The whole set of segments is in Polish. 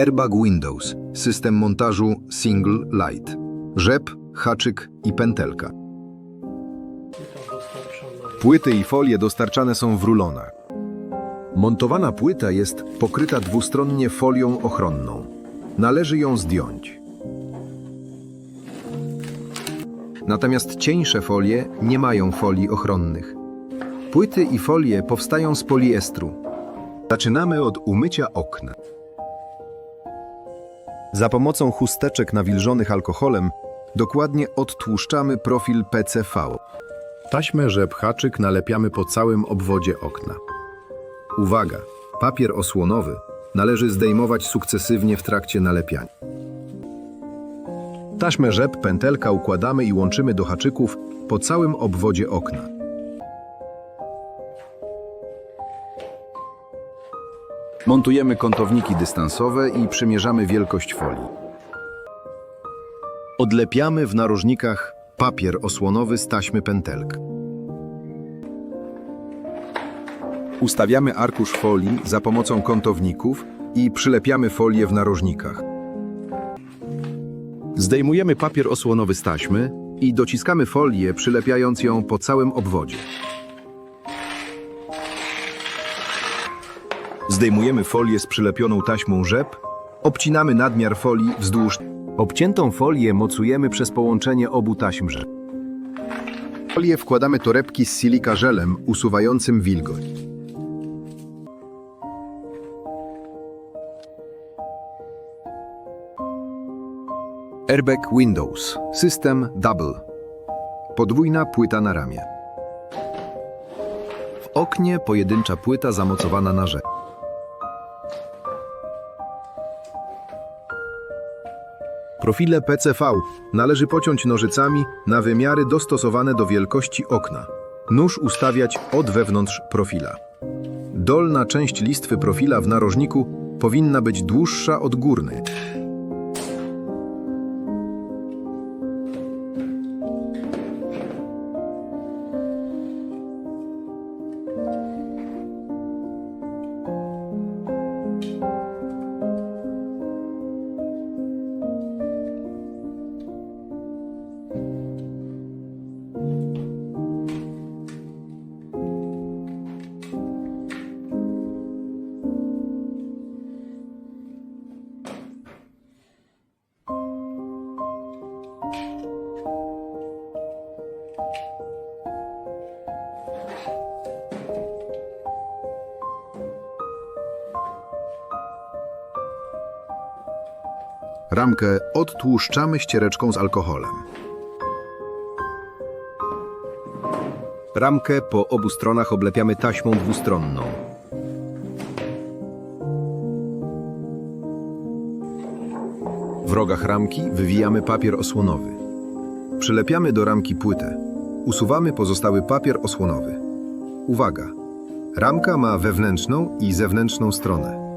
Airbag Windows, system montażu Single Light, rzep, haczyk i pętelka. Płyty i folie dostarczane są w rulonach. Montowana płyta jest pokryta dwustronnie folią ochronną. Należy ją zdjąć. Natomiast cieńsze folie nie mają folii ochronnych. Płyty i folie powstają z poliestru. Zaczynamy od umycia okna. Za pomocą chusteczek nawilżonych alkoholem dokładnie odtłuszczamy profil PCV. Taśmę rzep haczyk nalepiamy po całym obwodzie okna. Uwaga! Papier osłonowy należy zdejmować sukcesywnie w trakcie nalepiania. Taśmę rzep pętelka układamy i łączymy do haczyków po całym obwodzie okna. Montujemy kątowniki dystansowe i przymierzamy wielkość folii. Odlepiamy w narożnikach papier osłonowy z taśmy pętelk. Ustawiamy arkusz folii za pomocą kątowników i przylepiamy folię w narożnikach. Zdejmujemy papier osłonowy z taśmy i dociskamy folię, przylepiając ją po całym obwodzie. Zdejmujemy folię z przylepioną taśmą rzep, obcinamy nadmiar folii wzdłuż. Obciętą folię mocujemy przez połączenie obu taśm rzep. Folię wkładamy torebki z silika żelem usuwającym wilgoć. Airbag Windows. System Double. Podwójna płyta na ramię. W oknie pojedyncza płyta zamocowana na rzep. Profile PCV należy pociąć nożycami na wymiary dostosowane do wielkości okna. Nóż ustawiać od wewnątrz profila. Dolna część listwy profila w narożniku powinna być dłuższa od górnej. Ramkę odtłuszczamy ściereczką z alkoholem. Ramkę po obu stronach oblepiamy taśmą dwustronną. W rogach ramki wywijamy papier osłonowy. Przylepiamy do ramki płytę. Usuwamy pozostały papier osłonowy. Uwaga! Ramka ma wewnętrzną i zewnętrzną stronę.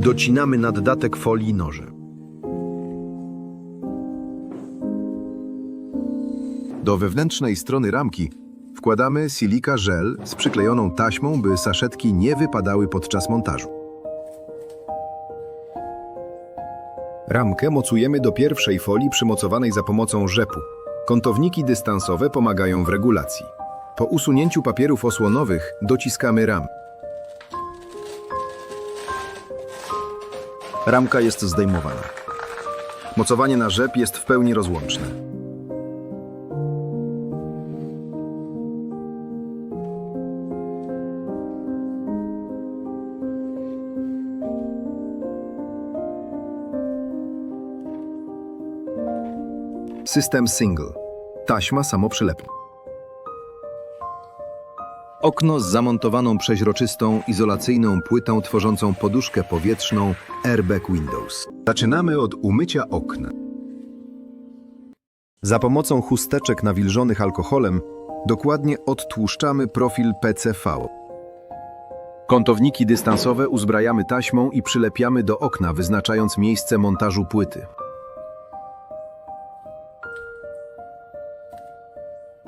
Docinamy naddatek folii nożem. Do wewnętrznej strony ramki wkładamy silika żel z przyklejoną taśmą, by saszetki nie wypadały podczas montażu. Ramkę mocujemy do pierwszej folii przymocowanej za pomocą rzepu. Kątowniki dystansowe pomagają w regulacji. Po usunięciu papierów osłonowych dociskamy ram. Ramka jest zdejmowana. Mocowanie na rzep jest w pełni rozłączne. System single. Taśma samoprzylepna. Okno z zamontowaną przeźroczystą, izolacyjną płytą tworzącą poduszkę powietrzną Airbag Windows. Zaczynamy od umycia okna. Za pomocą chusteczek nawilżonych alkoholem dokładnie odtłuszczamy profil PCV. Kątowniki dystansowe uzbrajamy taśmą i przylepiamy do okna, wyznaczając miejsce montażu płyty.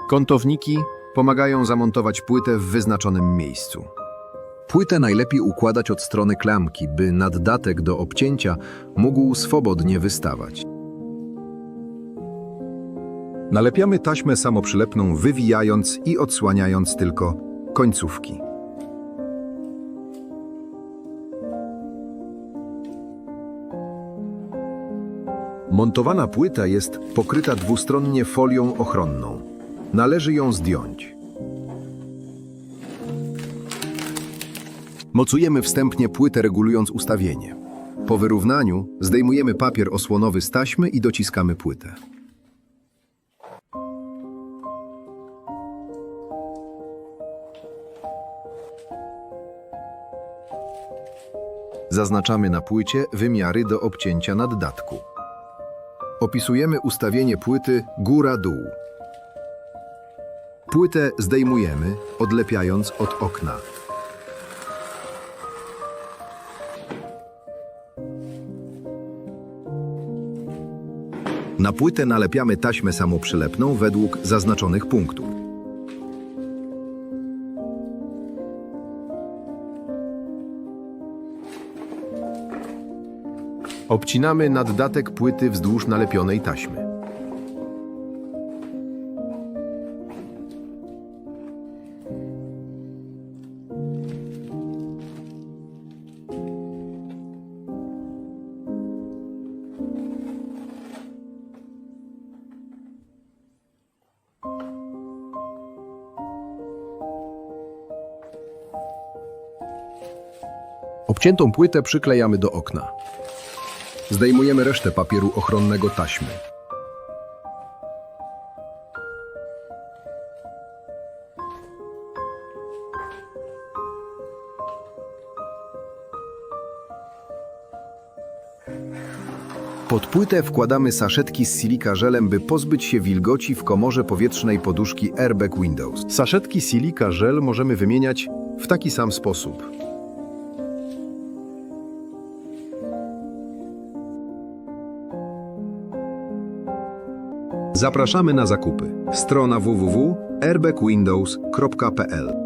Kątowniki pomagają zamontować płytę w wyznaczonym miejscu. Płytę najlepiej układać od strony klamki, by naddatek do obcięcia mógł swobodnie wystawać. Nalepiamy taśmę samoprzylepną, wywijając i odsłaniając tylko końcówki. Montowana płyta jest pokryta dwustronnie folią ochronną. Należy ją zdjąć. Mocujemy wstępnie płytę regulując ustawienie. Po wyrównaniu zdejmujemy papier osłonowy z taśmy i dociskamy płytę. Zaznaczamy na płycie wymiary do obcięcia naddatku. Opisujemy ustawienie płyty góra-dół. Płytę zdejmujemy, odlepiając od okna. Na płytę nalepiamy taśmę samoprzylepną według zaznaczonych punktów. Obcinamy naddatek płyty wzdłuż nalepionej taśmy. Obciętą płytę przyklejamy do okna. Zdejmujemy resztę papieru ochronnego taśmy. Pod płytę wkładamy saszetki z silika żelem, by pozbyć się wilgoci w komorze powietrznej poduszki Airbag Windows. Saszetki silika żel możemy wymieniać w taki sam sposób. Zapraszamy na zakupy. Strona www.airbagwindows.pl